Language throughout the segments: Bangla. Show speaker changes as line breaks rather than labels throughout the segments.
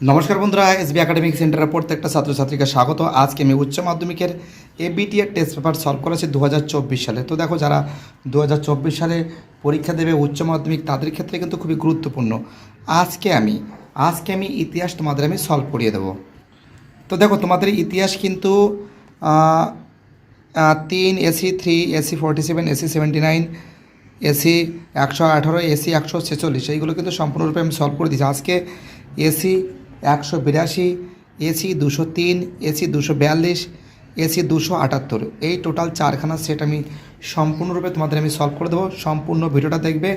নমস্কার বন্ধুরা এসবি একাডেমিক সেন্টারের প্রত্যেকটা ছাত্রছাত্রীকে স্বাগত। আজকে আমি উচ্চ মাধ্যমিকের এবিটি এর টেস্ট পেপার সলভ করেছি দু হাজার চব্বিশ সালে। তো দেখো, যারা দু হাজার চব্বিশ সালে পরীক্ষা দেবে উচ্চ মাধ্যমিক, তাদের ক্ষেত্রে কিন্তু খুবই গুরুত্বপূর্ণ। আজকে আমি আজকে আমি ইতিহাস তোমাদের আমি সলভ করিয়ে দেবো। তো দেখো, তোমাদের ইতিহাস কিন্তু তিন AC three AC forty seven AC seventy nine AC একশো আঠারো এসি একশো ছেচল্লিশ, এইগুলো কিন্তু সম্পূর্ণরূপে আমি সলভ করে দিয়েছি। আজকে এসি একশো বিরাশি, এসি দুশো তিন, এসি দুশো বিয়াল্লিশ, এসি দুশো আটাত্তর। এই টোটাল চারখানা সেট আমি সম্পূর্ণরূপে তোমাদের আমি সলভ করে দেবো। সম্পূর্ণ ভিডিওটা দেখবে।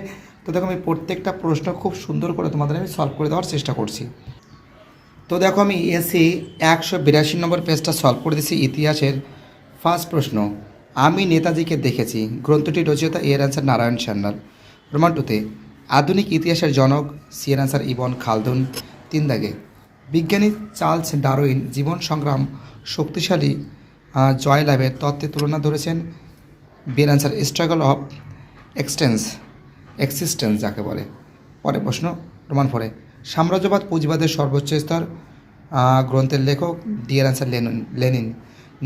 তো দেখো, আমি প্রত্যেকটা প্রশ্ন খুব সুন্দর করে তোমাদের আমি সলভ করে দেওয়ার চেষ্টা করছি। তো দেখো, আমি এসি একশো বিরাশি নম্বর পেজটা সলভ করে দিয়েছি ইতিহাসের ফার্স্ট প্রশ্ন। আমি নেতাজিকে দেখেছি। গ্রন্থটি রচয়িতা এর অ্যান্সার নারায়ণ সান্যাল। রোমান টুতে আধুনিক ইতিহাসের জনক সি এর অ্যান্সার ইবন খালদুন তিন দাগে। বিজ্ঞানী চার্লস ডারউইন জীবন সংগ্রাম শক্তিশালী জয়লাভের তত্ত্বের তুলনা ধরেছেন বিয়ের answer struggle of existence existence যাকে বলে। পরে প্রশ্ন, প্রমাণ ফরে সাম্রাজ্যবাদ পুঁজিবাদের সর্বোচ্চ স্তর গ্রন্থের লেখক dear answer Lenin Lenin.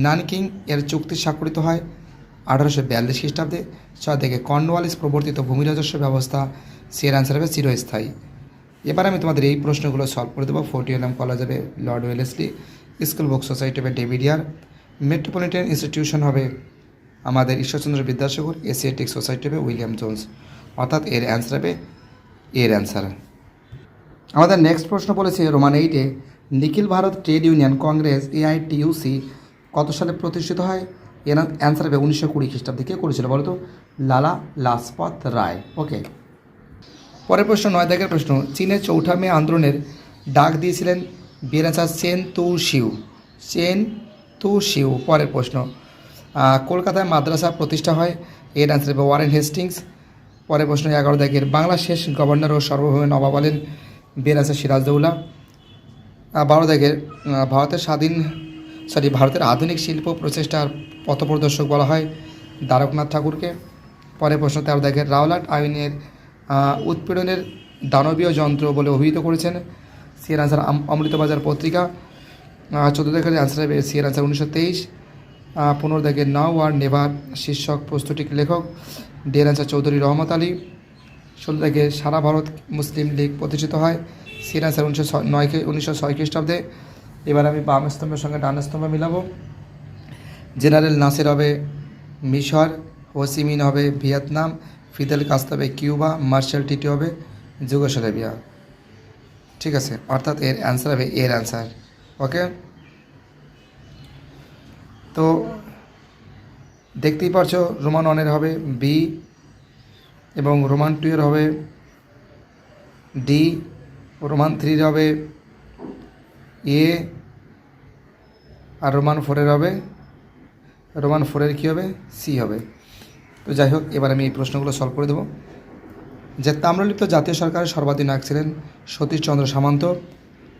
Nanking এর চুক্তি স্বাক্ষরিত হয় আঠারোশো বিয়াল্লিশ খ্রিস্টাব্দে থেকে কর্নওয়ালিস প্রবর্তিত ভূমি রাজস্ব ব্যবস্থা সিয়ের অ্যান্সার হবে চিরস্থায়ী। এবার আমি তোমাদের এই প্রশ্নগুলো সলভ করে দেবো। ফোর্টিএলএম কলেজ হবে Lord Wellesley school book society হবে ডেভিডিয়ার মেট্রোপলিটন ইনস্টিটিউশন হবে আমাদের ঈশ্বরচন্দ্র বিদ্যাসাগর এশিয়াটিক সোসাইটি হবে উইলিয়াম জোন্স অর্থাৎ এর অ্যান্সার হবে, এর অ্যান্সার আমাদের নেক্সট প্রশ্ন বলেছে রোমান এইটে নিখিল ভারত ট্রেড ইউনিয়ন কংগ্রেস এআইটিইউসি কত সালে প্রতিষ্ঠিত হয়? এর অ্যান্সার হবে উনিশশো কুড়ি খ্রিস্টাব্দে। কে করেছিল বলতো? লালা লাজপত রায়। ওকে পরের প্রশ্ন নয় দাগের প্রশ্ন। চীনের চৌঠা মে আন্দোলনের ডাক দিয়েছিলেন বিরাচা চেন তু শিউ। চেন তু শিউ পরের প্রশ্ন। কলকাতায় মাদ্রাসা প্রতিষ্ঠা হয় এর অ্যান্সার হবে ওয়ারেন হেস্টিংস। পরের প্রশ্ন এগারো দাগের বাংলার শেষ গভর্নর ও সর্বভৌমের নবাব হলেন বিরাজা সিরাজদৌল্লা আহ, বারো দাগের ভারতের স্বাধীন সরি ভারতের আধুনিক শিল্প প্রচেষ্টার পথপ্রদর্শক বলা হয় দ্বারকনাথ ঠাকুরকে। পরের প্রশ্ন তেরো দেখেন রাওলাট আইনের উৎপীড়নের দানবীয় যন্ত্র বলে অভিহিত করেছেন সিয়ের আনসার অমৃতবাজার পত্রিকা। চোদ্দ দেখের আনসার হবে সিয়ের আনসার উনিশশো তেইশ। পনেরো দেখের নাও আর নেভার শীর্ষক প্রস্তুতিক লেখক ডিয়ার আনসার চৌধুরী রহমত আলী। ষোলো থেকে সারা ভারত মুসলিম লীগ প্রতিষ্ঠিত হয় সিয়ের আনসার উনিশশো নয় উনিশশো ছয় খ্রিস্টাব্দে। এবার আমি বাম স্তম্ভের সঙ্গে ডান স্তম্ভ মিলাবো। জেনারেল নাসের হবে মিশর হোসিমিন হবে ভিয়েতনাম ফিদেল কাস্ত হবে, কিউবা, মার্শাল টিটি হবে, যুগোস্লাভিয়া। ঠিক আছে, অর্থাৎ এর অ্যান্সার হবে এর অ্যান্সার ওকে তো দেখতেই পারছ, রোমান ওয়ানের হবে বি এবং রোমান টু এর হবে ডি রোমান থ্রির হবে এ আর রোমান ফোরের হবে, রোমান ফোরের কী হবে? সি হবে। তো যাই হোক, এবার আমি এই প্রশ্নগুলো সলভ করে দেবো। যে তাম্রলিপ্ত জাতীয় সরকারের সর্বাধিনায়ক ছিলেন সতীশচন্দ্র সামন্ত।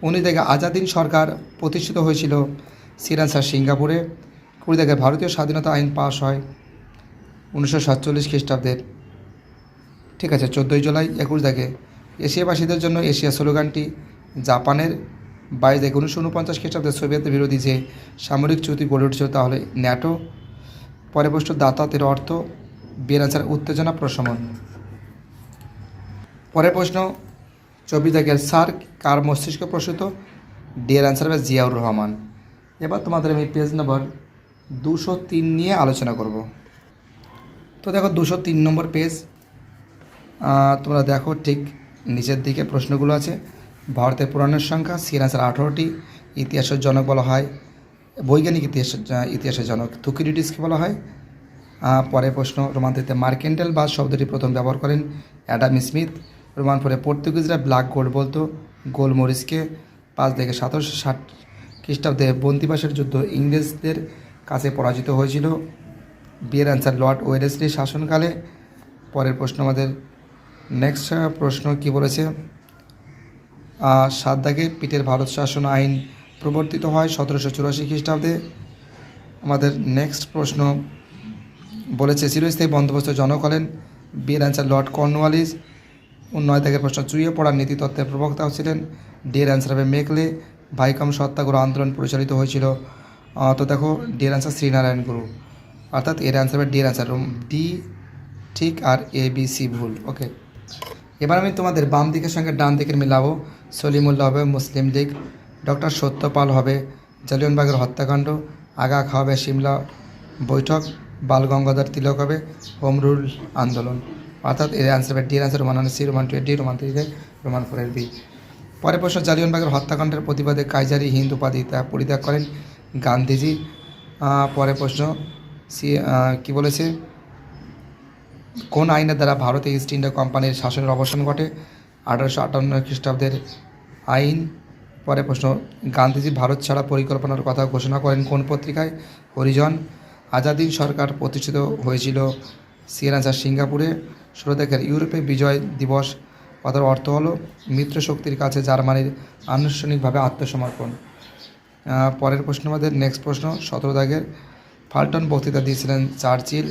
উনি থেকে আজাদিন সরকার প্রতিষ্ঠিত হয়েছিল সিরানসার সিঙ্গাপুরে। কুড়ি থেকে ভারতীয় স্বাধীনতা আইন পাশ হয় উনিশশো সাতচল্লিশ খ্রিস্টাব্দের ঠিক আছে, চোদ্দোই জুলাই, একুশ দেখে এশিয়াবাসীদের জন্য এশিয়া স্লোগানটি জাপানের বাইশ দেখে উনিশশো উনপঞ্চাশ খ্রিস্টাব্দে সোভিয়েত বিরোধী যে সামরিক চুক্তি গড়ে উঠেছিল তাহলে ন্যাটো। পরে প্রশ্ন দাতাতের অর্থ। আনসার উত্তেজনা, প্রশমন। পরের প্রশ্ন, চব্বিশ দেখের স্যার কার মস্তিষ্ক প্রসূত? ডিয়ার আনসার হবে জিয়াউর রহমান। এবার তোমাদের আমি পেজ নম্বর দুশো তিন নিয়ে আলোচনা করব। তো দেখো, দুশো তিন নম্বর পেজ তোমরা দেখো ঠিক নিচের দিকে প্রশ্নগুলো আছে। ভারতের পুরাণের সংখ্যা সির আনসার আঠারোটি, ইতিহাসের জনক বলা হয়, বৈজ্ঞানিক ইতিহাসের ইতিহাসের জনক থুকিডিটিসকে বলা হয়। পরের প্রশ্ন রোমান্তিতে মার্কেন্টাল বাস শব্দটি প্রথম ব্যবহার করেন অ্যাডাম স্মিথ। রোমান পরে পর্তুগিজরা ব্ল্যাক গোল্ড বলতো গোলমরিচকে পাঁচ থেকে সতেরোশো ষাট খ্রিস্টাব্দে বন্দিবাসের যুদ্ধ ইংরেজদের কাছে পরাজিত হয়েছিল। বিয়ের অ্যান্সার লর্ড ওয়েলেসলির শাসনকালে। পরের প্রশ্ন আমাদের, নেক্সট প্রশ্ন কি বলেছে? দাগে পিটের ভারত শাসন আইন প্রবর্তিত হয় সতেরোশো চুরাশি খ্রিস্টাব্দে। আমাদের নেক্সট প্রশ্ন বলেছে, চিরস্থায়ী বন্দোবস্ত জনক হলেন বিয়ের অ্যান্সার লর্ড কর্নওয়ালিস। নয় থেকে প্রশ্ন চুইয়ে পড়ার নীতিতত্ত্বের প্রবক্তা ছিলেন ডিয়ার অ্যান্সার হবে মেকলে। ভাইকম সত্যাগ্রহ আন্দোলন পরিচালিত হয়েছিল। তো দেখো ডিয়ার অ্যান্সার শ্রীনারায়ণ গুরু। অর্থাৎ এর অ্যান্সার হবে ডিয়ার অ্যান্সার ডি ঠিক আর এ বি সি ভুল। ওকে এবার আমি তোমাদের বাম দিকের সঙ্গে ডান দিকের মিলাবো। সলিমুল্লাহ হবে মুসলিম লীগ। ডক্টর সত্যপাল হবে জালিয়ানবাগের হত্যাকাণ্ড। আগা খাওয়াবে সিমলা বৈঠক। বাল গঙ্গাধর তিলক হবে হোম রুল আন্দোলন। অর্থাৎ এর অ্যান্সার হবে D answer Roman C, Roman two D Roman থ্রিতে রোমান ফোরের বি পরে প্রশ্ন, জালিয়ানবাগের হত্যাকাণ্ডের প্রতিবাদে কাইজারি হিন্দ উপাধি তা পরিত্যাগ করেন গান্ধীজি। পরে প্রশ্ন, সি কি বলেছে? কোন আইনের দ্বারা ভারতে ইস্ট ইন্ডিয়া কোম্পানির শাসনের অবসান ঘটে? আঠারোশো আটান্ন খ্রিস্টাব্দের আইন। পরে প্রশ্ন, গান্ধীজি ভারত ছাড়া পরিকল্পনার কথা ঘোষণা করেন কোন পত্রিকায়? হরিজন। আজাদিন সরকার প্রতিষ্ঠিত হয়েছিল সিয়ানাজার সিঙ্গাপুরে। ষোলো দেখের ইউরোপে বিজয় দিবস কথার অর্থ হলো মিত্র শক্তির কাছে জার্মানির আনুষ্ঠানিকভাবে আত্মসমর্পণ। পরের প্রশ্ন আমাদের নেক্সট প্রশ্ন, সতেরো দাগের ফাল্টন বক্তৃতা দিয়েছিলেন চার্চিল।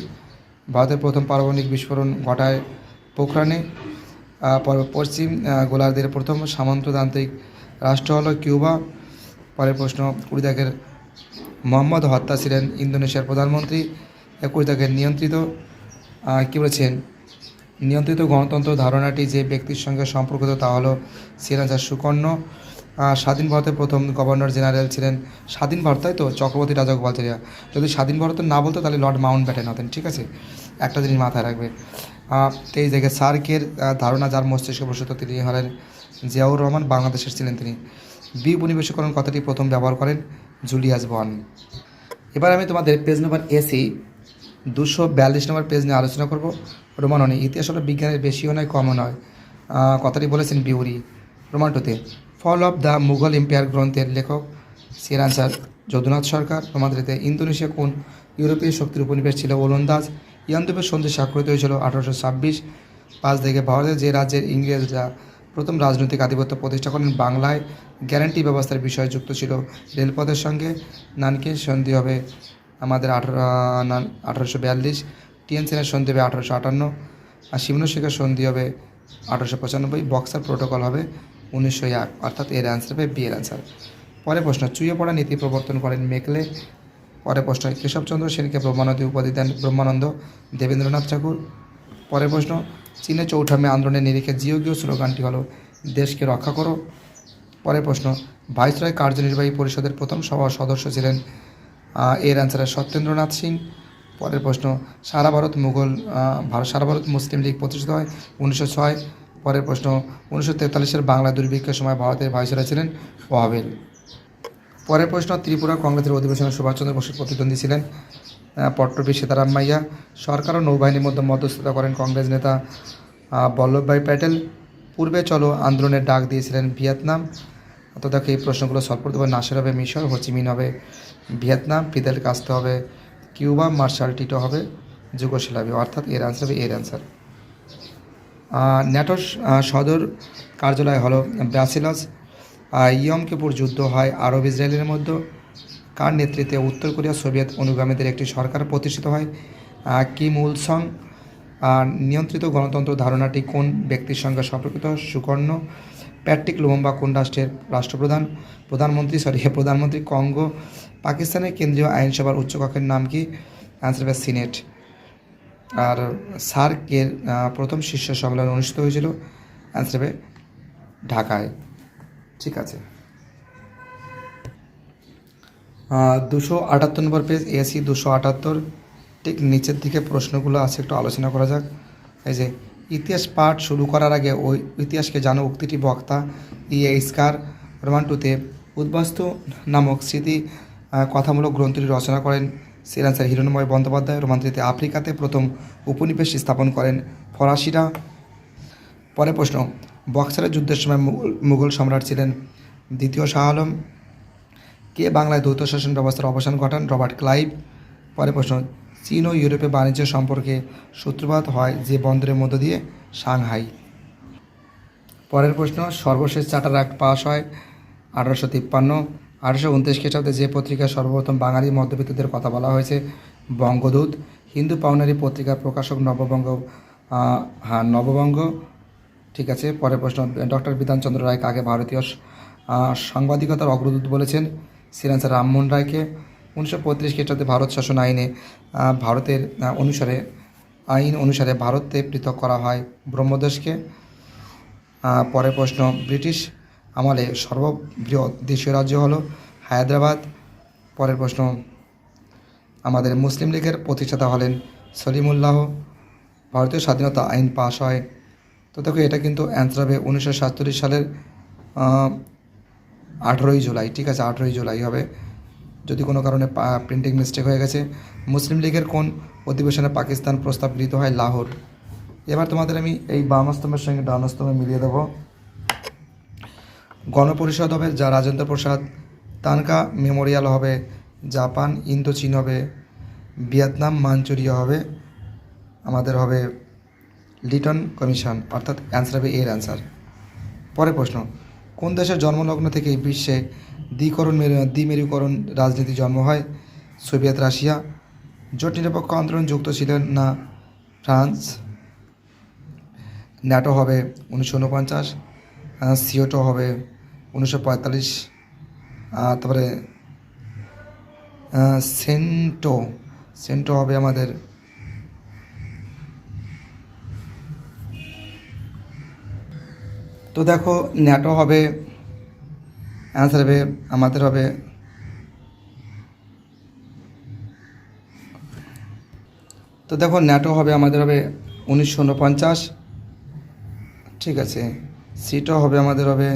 ভারতের প্রথম পারমাণবিক বিস্ফোরণ ঘটায় পোখরানে। পশ্চিম গোলার্ধের প্রথম সামন্ততান্ত্রিক রাষ্ট্র হলো কিউবা। পরের প্রশ্ন, কুড়ি দাগের মোহাম্মদ হত্যা ছিলেন ইন্দোনেশিয়ার প্রধানমন্ত্রী। একুশ দাগের নিয়ন্ত্রিত কী বলেছেন? নিয়ন্ত্রিত গণতন্ত্র ধারণাটি যে ব্যক্তির সঙ্গে সম্পর্কিত তা হলো সিরাজার সুকর্ণ স্বাধীন ভারতের প্রথম গভর্নর জেনারেল ছিলেন স্বাধীন ভারত, তাই তো? চক্রবর্তী রাজগোপালচারিয়া যদি স্বাধীন ভারত না বলতো, তাহলে লর্ড মাউন্ট ব্যাটেন হতেন, ঠিক আছে? একটা জিনিস মাথায় রাখবে। তেইশ দেখে সার্কের ধারণা যার মস্তিষ্ক প্রসূত, তিনি হলেন জিয়াউর রহমান, বাংলাদেশের ছিলেন তিনি। বি উপনিবেশীকরণ কথাটি প্রথম ব্যবহার করেন। জুলিয়াস বন। এবার আমি তোমাদের পেজ নম্বর এসি দুশো বিয়াল্লিশ নম্বর পেজ নিয়ে আলোচনা করব। রোমাননে, ইতিহাস হলো বিজ্ঞানের বেশিও নয়, কমও নয়। কথাটি বলেছেন বিউরি। রোমান টুতে fall of the Mughal empire গ্রন্থের লেখক সির আনসার যদুনাথ সরকার। রোমান্দ্রিতে ইন্দোনেশিয়া কোন ইউরোপীয় শক্তির উপনিবেশ ছিল? ওলন্দাজ, ইয়ান্দুবের সন্ধি স্বাক্ষরিত হয়েছিল আঠারোশো ছাব্বিশ। পাঁচ থেকে ভারতের যে রাজ্যের ইংরেজরা প্রথম রাজনৈতিক আধিপত্য প্রতিষ্ঠা করেন বাংলায় গ্যারান্টি ব্যবস্থার বিষয় যুক্ত ছিল। রেলপথের সঙ্গে নানকে সন্ধি হবে আমাদের আঠারো আঠারোশো বিয়াল্লিশ টিএনসিনের সন্ধি হবে আঠারোশো আটান্ন, আর শিমনশিকার সন্ধি হবে আঠারোশো পঁচানব্বই, বক্সার প্রোটোকল হবে উনিশশো এক, অর্থাৎ এর অ্যান্সার হবে বি এর অ্যান্সার পরে প্রশ্ন চুয়ে পড়া নীতি প্রবর্তন করেন মেকলে। পরে প্রশ্ন, কেশবচন্দ্র সেনকে ব্রহ্মানন্দী উপাধি দেন ব্রহ্মানন্দ দেবেন্দ্রনাথ ঠাকুর। পরের প্রশ্ন চীনে চৌঠামে আন্দোলনের নিরিখে জিওগীয় স্লোগানটি হলো, দেশকে রক্ষা করো। পরের প্রশ্ন, ভাইসরয় কার্যনির্বাহী পরিষদের প্রথম সভা সদস্য ছিলেন এর অ্যান্সার সত্যেন্দ্রনাথ সিং। পরের প্রশ্ন, সারা ভারত মুঘল ভারত সারা ভারত মুসলিম লীগ প্রতিষ্ঠিত হয় উনিশশো ছয়। পরের প্রশ্ন, উনিশশো তেতাল্লিশের বাংলা দুর্ভিক্ষের সময় ভারতের ভাইসরয় ছিলেন ওয়াবেল পরের প্রশ্ন, ত্রিপুরা কংগ্রেসের অধিবেশনে সুভাষচন্দ্র বসু প্রতিদ্বন্দ্বী ছিলেন। পট্টপী সীতারাম মাইয়া সরকার ও নৌবাহিনীর মধ্যে মধ্যস্থতা করেন কংগ্রেস নেতা বল্লভভাই প্যাটেল। পূর্বে চলো আন্দোলনের ডাক দিয়েছিলেন ভিয়েতনাম। তো দেখো এই প্রশ্নগুলো সলভ করতে হবে নাসের হবে মিশর হোচিমিন হবে ভিয়েতনাম। ফিদেল কাস্তে হবে কিউবা মার্শাল টিটো হবে যুগোস্লাভিয়া। অর্থাৎ এর অ্যান্সার হবে এর অ্যান্সার ন্যাটোর সদর কার্যালয় হলো ব্রাসিলাস। আহ, ইয়ম কিপুর যুদ্ধ হয় আরব ইসরায়েলের মধ্যে। কার নেতৃত্বে উত্তর কোরিয়া সোভিয়েত অনুগামীদের একটি সরকার প্রতিষ্ঠিত হয়? কিম উল সং। আর নিয়ন্ত্রিত গণতন্ত্র ধারণাটি কোন ব্যক্তির সঙ্গে সম্পর্কিত? সুকর্ণ। প্যাট্রিক লুমম্বা কোন রাষ্ট্রের রাষ্ট্রপ্রধান? প্রধানমন্ত্রী সরি প্রধানমন্ত্রী কঙ্গো। পাকিস্তানের কেন্দ্রীয় আইনসভার উচ্চকক্ষের নাম কি? অ্যান্সার হবে সিনেট। আর সার্কের প্রথম শীর্ষ সম্মেলন অনুষ্ঠিত হয়েছিল অ্যান্সার হবে ঢাকায়। ঠিক আছে। দুশো আটাত্তর নম্বর পেজ এসি দুশো আটাত্তর। ঠিক নিচের দিকে প্রশ্নগুলো আছে, একটু আলোচনা করা যাক। এই যে, ইতিহাস পাঠ শুরু করার আগে ওই ইতিহাসকে জানো, উক্তিটি বক্তা ইয়ে ইস্কার রোমান টুতে উদ্বাস্তু নামক স্মৃতি কথামূলক গ্রন্থটি রচনা করেন সিরানসার হিরণময় বন্দ্যোপাধ্যায়। রোমান্ত্রিতে আফ্রিকাতে প্রথম উপনিবেশ স্থাপন করেন ফরাসিরা। পরে প্রশ্ন, বক্সারের যুদ্ধের সময় মুঘল সম্রাট ছিলেন দ্বিতীয় শাহ আলম। কে বাংলায় দ্বৈত শাসন ব্যবস্থার অবসান ঘটান? Robert Clive. পরে প্রশ্ন, চীন ও ইউরোপে বাণিজ্য সম্পর্কে সূত্রপাত হয় যে বন্দরের মধ্য দিয়ে? সাংহাই। পরের প্রশ্ন, সর্বশেষ চার্টার অ্যাক্ট পাস হয় আঠারোশো তিপ্পান্ন। আঠারোশো উনত্রিশ খ্রিস্টাব্দে যে পত্রিকায় সর্বপ্রথম বাঙালি মধ্যবিত্তদের কথা বলা হয়েছে? বঙ্গদূত। হিন্দু পাওনারি পত্রিকার প্রকাশক নববঙ্গ হ্যাঁ নববঙ্গ। ঠিক আছে, পরের প্রশ্ন, ডক্টর বিধানচন্দ্র রায় কাকে ভারতীয় সাংবাদিকতার অগ্রদূত বলেছেন। সিরান্সার রামমোহন রায়কে উনিশশো পঁয়ত্রিশ খ্রিস্টাব্দে ভারত শাসন আইনে ভারতের অনুসারে, আইন অনুসারে ভারতে পৃথক করা হয় ব্রহ্মদেশকে। পরের প্রশ্ন, ব্রিটিশ আমলে সর্ববৃহৎ দেশীয় রাজ্য হলো হায়দ্রাবাদ। পরের প্রশ্ন, আমাদের মুসলিম লীগের প্রতিষ্ঠাতা হলেন সলিমুল্লাহ। ভারতীয় স্বাধীনতা আইন পাশ হয়। তো দেখো, এটা কিন্তু অ্যান্সার হবে উনিশশো সাতচল্লিশ সালের আঠেরোই জুলাই, ঠিক আছে, আঠেরোই জুলাই হবে। যদি কোনো কারণে প্রিন্টিং মিস্টেক হয়ে গেছে, মুসলিম লীগের কোন অধিবেশনে পাকিস্তান প্রস্তাব গৃহীত হয়? লাহোর। এবার তোমাদের আমি এই বামস্তম্ভের সঙ্গে ডানস্তম্ভে মিলিয়ে দেবো। গণপরিষদ হবে, যা রাজেন্দ্র প্রসাদ, তানকা মেমোরিয়াল হবে, জাপান ইন্দো চীন হবে, ভিয়েতনাম, মাঞ্চুরিয়া হবে, আমাদের হবে লিটন কমিশন, অর্থাৎ অ্যান্সার হবে এর অ্যান্সার পরের প্রশ্ন কোন দেশের জন্মলগ্ন থেকে বিশ্বে দ্বিকরণ মেরু- দ্বিমেরুকরণ রাজনীতি জন্ম হয়? Soviet Russia. জোট নিরপেক্ষ আন্দোলন যুক্ত ছিলেন না ফ্রান্স। ন্যাটো হবে উনিশশো উনপঞ্চাশ সিওটো হবে উনিশশো পঁয়তাল্লিশ তারপরে সেন্টো। সেন্টো হবে আমাদের দেখো, ন্যাটো হবে অ্যান্সার হবে, আমাদের হবে। তো দেখো, ন্যাটো হবে, আমাদের হবে উনিশশো উনপঞ্চাশ। ঠিক আছে সিটও হবে, আমাদের হবে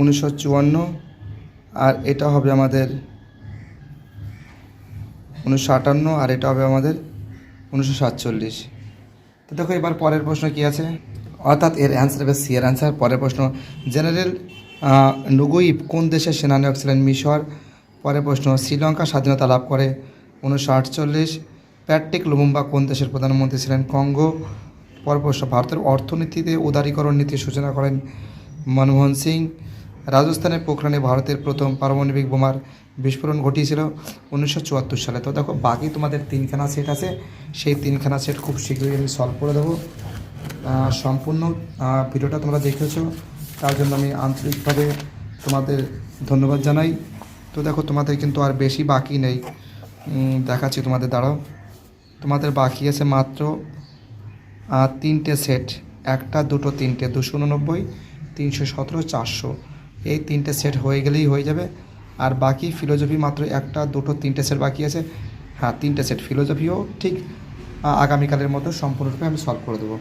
উনিশশো চুয়ান্ন। আর এটা হবে আমাদের উনিশশো আটান্ন, আর এটা হবে আমাদের উনিশশো সাতচল্লিশ। তো দেখো, এবার পরের প্রশ্ন কি আছে? অর্থাৎ এর অ্যান্সার হবে সি এর অ্যান্সার পরের প্রশ্ন, জেনারেল নুগুইব কোন দেশের সেনানায়ক ছিলেন মিশর? পরের প্রশ্ন, শ্রীলঙ্কা স্বাধীনতা লাভ করে। উনিশশো আটচল্লিশ, প্যাট্রিক লুমুম্বা কোন দেশের প্রধানমন্ত্রী ছিলেন? কঙ্গো। পরের প্রশ্ন, ভারতের অর্থনীতিতে উদারীকরণ নীতির সূচনা করেন মনমোহন সিং। রাজস্থানের পোখরানে ভারতের প্রথম পারমাণবিক বোমার বিস্ফোরণ ঘটিয়েছিল উনিশশো চুয়াত্তর সালে। তো দেখো, বাকি তোমাদের তিনখানা সেট আছে। সেই তিনখানা সেট খুব শীঘ্রই আমি সলভ করে দেবো। সম্পূর্ণ ভিডিওটা তোমরা দেখেছ। তার জন্য আমি আন্তরিকভাবে তোমাদের ধন্যবাদ জানাই। তো দেখো, তোমাদের কিন্তু আর বেশি বাকি নেই। দেখাচ্ছি তোমাদের, দাঁড়াও। তোমাদের বাকি আছে মাত্র তিনটে সেট একটা, দুটো, তিনটে, দুশো উননব্বই, তিনশো সতেরো, চারশো। এই তিনটে সেট হয়ে গেলেই হয়ে যাবে। আর বাকি ফিলোজফি মাত্র একটা, দুটো, তিনটে সেট বাকি আছে। হ্যাঁ তিনটে সেট ফিলোজফিও ঠিক আগামীকালের মতো সম্পূর্ণরূপে আমি সলভ করে দেবো।